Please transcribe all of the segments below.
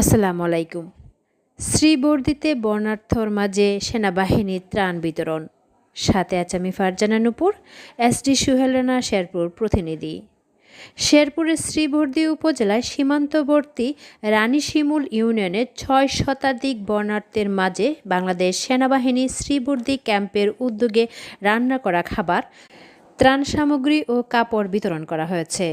আসসালামু আলাইকুম। শ্রীবর্দিতে বর্ণার্থর মাঝে সেনাবাহিনীর ত্রাণ বিতরণ। সাথে আছে আমি ফারজানা নুপুর এসডি সুহেল রানা শেরপুর প্রতিনিধি। শেরপুরের শ্রীবর্দী উপজেলায় সীমান্তবর্তী রানী শিমুল ইউনিয়নের ছয় শতাধিক বর্ণার্থের মাঝে বাংলাদেশ সেনাবাহিনী শ্রীবর্দী ক্যাম্পের উদ্যোগে রান্না করা খাবার, ত্রাণ সামগ্রী ও কাপড় বিতরণ করা হয়েছে।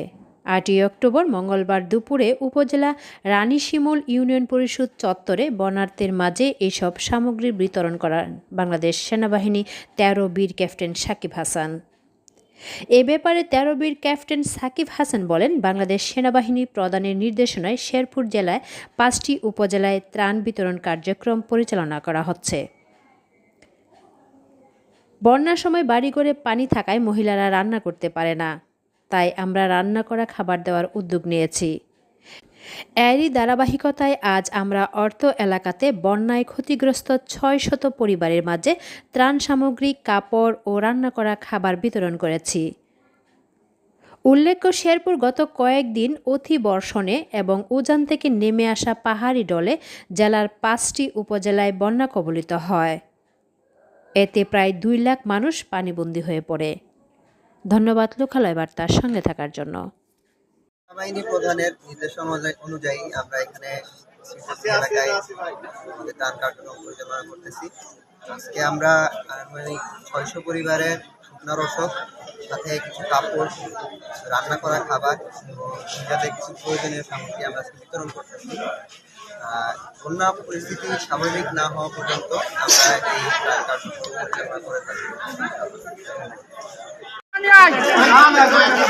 আটই অক্টোবর মঙ্গলবার দুপুরে উপজেলা রানীশিমুল ইউনিয়ন পরিষদ চত্বরে বর্ণার্থীর মাঝে এসব সামগ্রী বিতরণ করেন বাংলাদেশ সেনাবাহিনী তেরো বীর ক্যাপ্টেন সাকিব হাসান। এ ব্যাপারে তেরো বীর ক্যাপ্টেন সাকিব হাসান বলেন, বাংলাদেশ সেনাবাহিনী প্রদানের নির্দেশনায় শেরপুর জেলায় পাঁচটি উপজেলায় ত্রাণ বিতরণ কার্যক্রম পরিচালনা করা হচ্ছে। বন্যার সময় বাড়ি করে পানি থাকায় মহিলারা রান্না করতে পারে না। তাই আমরা রান্না করা খাবার দেওয়ার উদ্যোগ নিয়েছি। এরই ধারাবাহিকতায় আজ আমরা অর্থ এলাকাতে বন্যায় ক্ষতিগ্রস্ত ছয় শত পরিবারের মাঝে ত্রাণ সামগ্রী, কাপড় ও রান্না করা খাবার বিতরণ করেছি। উল্লেখ্য, শেরপুর গত কয়েকদিন অতি বর্ষণে এবং উজান থেকে নেমে আসা পাহাড়ি ডলে জেলার পাঁচটি উপজেলায় বন্যা কবলিত হয়। এতে প্রায় দুই লাখ মানুষ পানিবন্দী হয়ে পড়ে। ধন্যবাদ লোকালয় বার্তার সঙ্গে থাকার জন্য। সেনাবাহিনী প্রধানের নির্দেশ অনুযায়ী- আমরা এখানে এলাকায় ত্রাণ কার্যক্রম পরিচালনা করতেছি। আজকে আমরা ছয়শো পরিবারের শুকনা রসদ সাথে কিছু কাপড়, রান্না করা খাবার যাতে কিছু প্রয়োজনীয় সামগ্রী আমরা বিতরণ করতেছি। বন্যা পরিস্থিতি স্বাভাবিক না হওয়া পর্যন্ত আমরা এই কার্যক্রম পরিচালনা করে থাকি। 面。